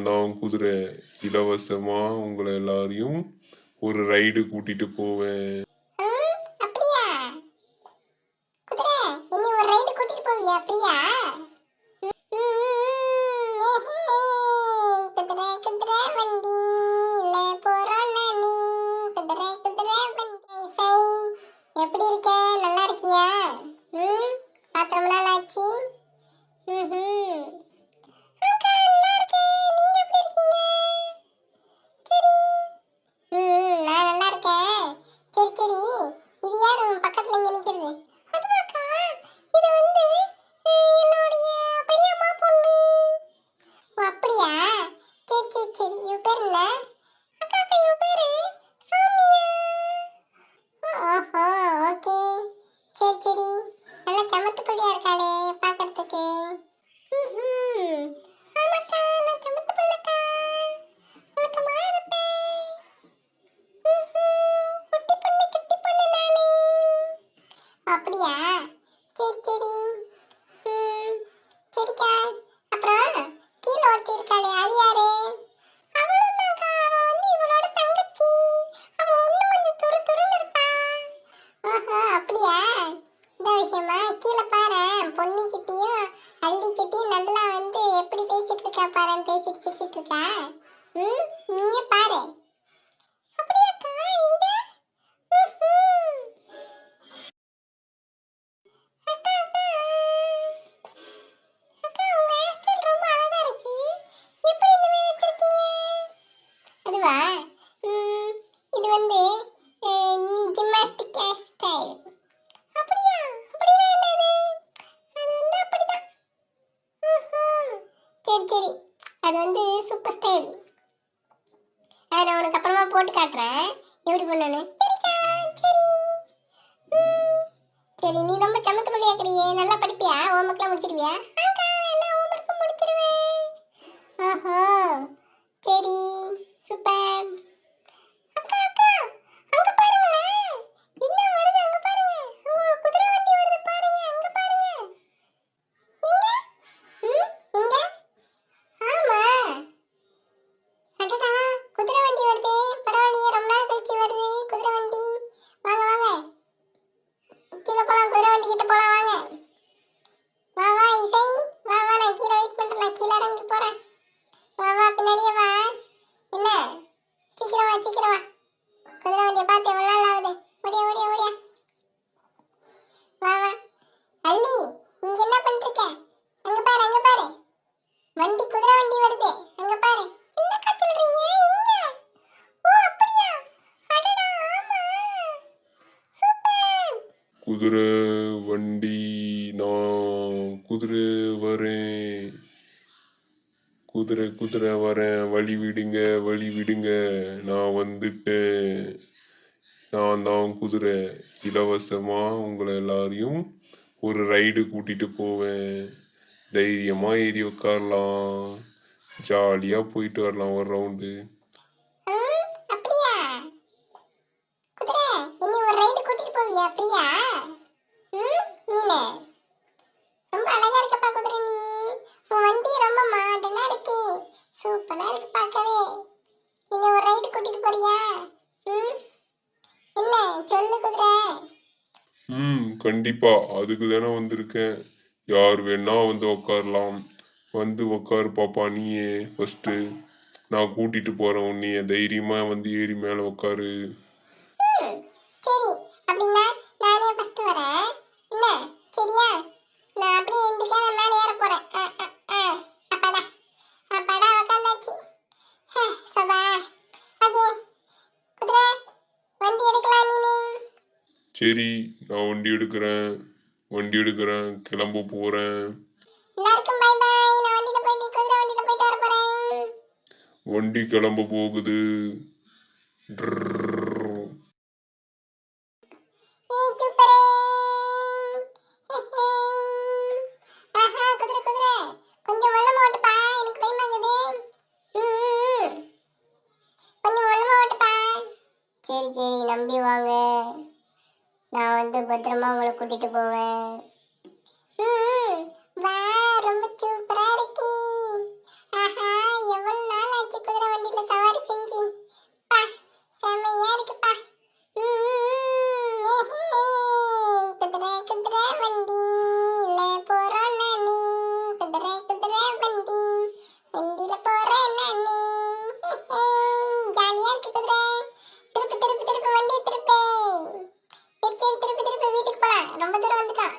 நான் தான் குதிரை இலவசமா உங்களை எல்லாரையும் ஒரு ரைடு கூட்டிட்டு போவேன். அப்படியா? சரி சரி. ம், சரிக்கா அப்புறம் கீழே ஒருத்தி இருக்காளே அது யாரு? வந்து தங்கச்சி. அப்படியா? இந்த விஷயமா? கீழே பாரு. பொண்ணுக்கிட்டயும் அள்ளிக்கிட்டயும் நல்லா வந்து எப்படி பேசிட்டு இருக்கா பாரு? பேசிட்டு சிரிச்சிட்டு இருக்கா? ம் நீயே பாரு. வந்து ஜிம்னாஸ்டிக் ஸ்டைல் அப்படியா? அப்படின்னா என்னது? அது வந்து அப்படிதான். சரி சரி. அது வந்து சூப்பர் ஸ்டைல் அதை நான் உனக்கு அப்புறமா போட்டு காட்டுறேன். எப்படி பண்ணனு சரி. நீ ரொம்ப சமத்து பிள்ளையா இருக்கிறியே. நல்லா படிப்பியா? ஹோம்ஒர்க்லாம் முடிச்சிருவியா? ஆக்கா நான் முடிச்சிருவேன்? ஓஹோ சரி. வாங்கிட்டு நான் போறேன். வா வா பின்னாடியே வா. என்ன? சீக்கிரம் வா சீக்கிரம் வா. குதிரை வண்டியை பார்த்து எவ்வளோ நாள் ஆகுது? ஓடியா ஓடியா ஓடியா. வா வா. அள்ளி இங்கே என்ன பண்ணிட்டு அங்கே பாரு அங்கே பாரு. வண்டி குதிரை வண்டி வருது. அங்கே பாரு. என்னக்கா சொல்றீங்க எங்க ஓ அப்படியா? அடடா ஆமா. சூப்பர். குதிரை வண்டி நான் குதிரை வரேன். குதிரை குதிரை வரேன் வழி விடுங்க வழி விடுங்க. நான் வந்துட்டேன். நான் தான் குதிரை இலவசமாக உங்களை எல்லாரையும் ஒரு ரைடு கூட்டிகிட்டு போவேன். தைரியமாக ஏறி உட்காரலாம். ஜாலியாக போயிட்டு வரலாம் ஒரு ரவுண்டு ம், அப்படியா குதிரை என்னை ஒரு ரைடு கூட்டிட்டு போவியா பிரியா ம் நீனே ரொம்ப அழகா இருக்கப்பா குதிரை நீ உன் வண்டி ரொம்ப மாடர்னா இருக்கு சூப்பரா இருக்கு பார்க்கவே என்னை ஒரு ரைடு கூட்டிட்டு போறியா ம் என்ன சொல்லு குதிரை ம் கண்டிப்பா. அதுக்கு தானே வந்திருக்கேன். யார் வேணா வந்து உட்காரலாம் வந்து உட்காரு பாப்பா நீயே ஃபர்ஸ்ட் நான் கூட்டிட்டு போறேன் உன்னைய. தைரியமா வந்து ஏறி மேல உட்காரு ம், சரி அப்படின்னா நானே ஃபர்ஸ்ட் வரேன் என்ன சரியா நான் அப்படியே எந்திரிக்க நான் மேலே ஏற போறேன் ஆ, ஆ, ஆ. அப்பாடா அப்பாடா உக்காந்தாச்சு ஹ, சபா ஓகே குதிரை வண்டி எடுக்கலாம் நீனு சரி நான் வண்டி எடுக்கிறேன். வண்டி எடுக்கிறேன். கிளம்ப போறேன். வண்டி கிளம்ப போகுது. சரி சரி நம்பி வாங்க. நான் வந்து பத்திரமா உங்களை கூட்டிட்டு போவேன் ம், ம். வா ரொம்ப சூப்பரா இருக்கு ஆஹா எவ்வளவு இருக்கு குதிரை திருப்பி திருப்பி திருப்பி வண்டியை திருப்பி சரி சரி திருப்பி திருப்பி வீட்டுக்கு போலாம் ரொம்ப தூரம் வந்துட்டோம்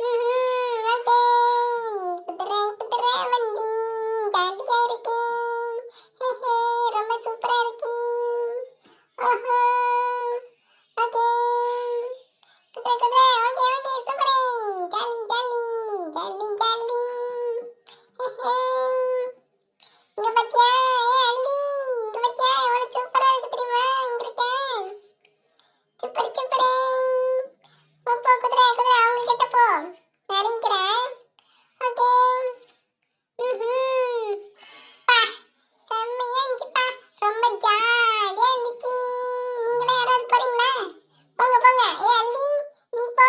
ம்ஹும், வந்துட்டேன். குதிரை குதிரை வண்டி ஜாலியா இருக்கு ஹே, ஹே, ரொம்ப சூப்பரா இருக்கு ஓஹோ ஓகே குதிரை குதிரை ஓகே ஓகே சூப்பரே ஜாலி ஜாலி ஜாலி ஜாலி ஹே, ஹே. இங்க பாத்தியா ஏ அள்ளி இங்க பாத்தியா எவ்வளவு சூப்பரா இருக்கு தெரியுமா இங்க இருக்க சூப்பர் சூப்பரே போ போ குதிரை குதிரை அவங்க கிட்ட போ நான் இறங்கிக்கிறேன் ஓகே ம்ஹும். பா செம்மையா இருந்துச்சுப்பா ரொம்ப ஜாலியா இருந்துச்சு நீங்களும் யாராவது போறீங்களா போங்க போங்க ஏ அள்ளி நீ போ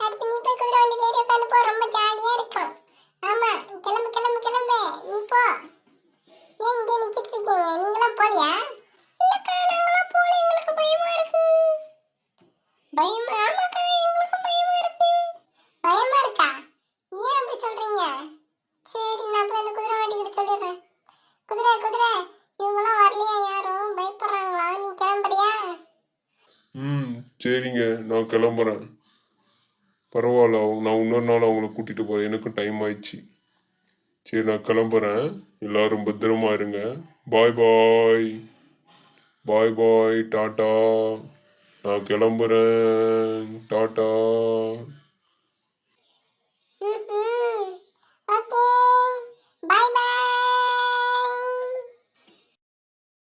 அடுத்து நீ போய் குதிரை வண்டியில ஏறி உட்காந்து போ ரொம்ப ஜாலியா இருக்கும் ஆமா கிளம்பு கிளம்பு கிளம்பு நீ போ ஏன் இங்கே நிச்சிட்டு இருக்கீங்க நீங்களாம் போலியா இல்லக்கா நாங்களாம் போல எங்களுக்கு பயமா இருக்கு பயமா? ஆமாக்கா எங்களுக்கு பயமா இருக்கு. பயமா இருக்கா? ஏன் அப்படி சொல்றீங்க? சரி நான் போய் அந்த குதிரை வண்டி கிட்ட சொல்லிடுறேன். குதிரை குதிரை இவங்களாம் வரலையா யாரும்? பயப்படுறாங்களா? நீ கிளம்புறியா? ம் சரிங்க நான் கிளம்புறேன். பரவாயில்ல அவங்க நான் இன்னொரு நாள் அவங்கள கூட்டிகிட்டு போகிறேன் எனக்கும் டைம் ஆயிடுச்சு. சரி நான் கிளம்புறேன். எல்லாரும் பத்திரமா இருங்க. பாய் பாய் பாய் பாய் டாட்டா நான் கிளம்புறேன். டாட்டா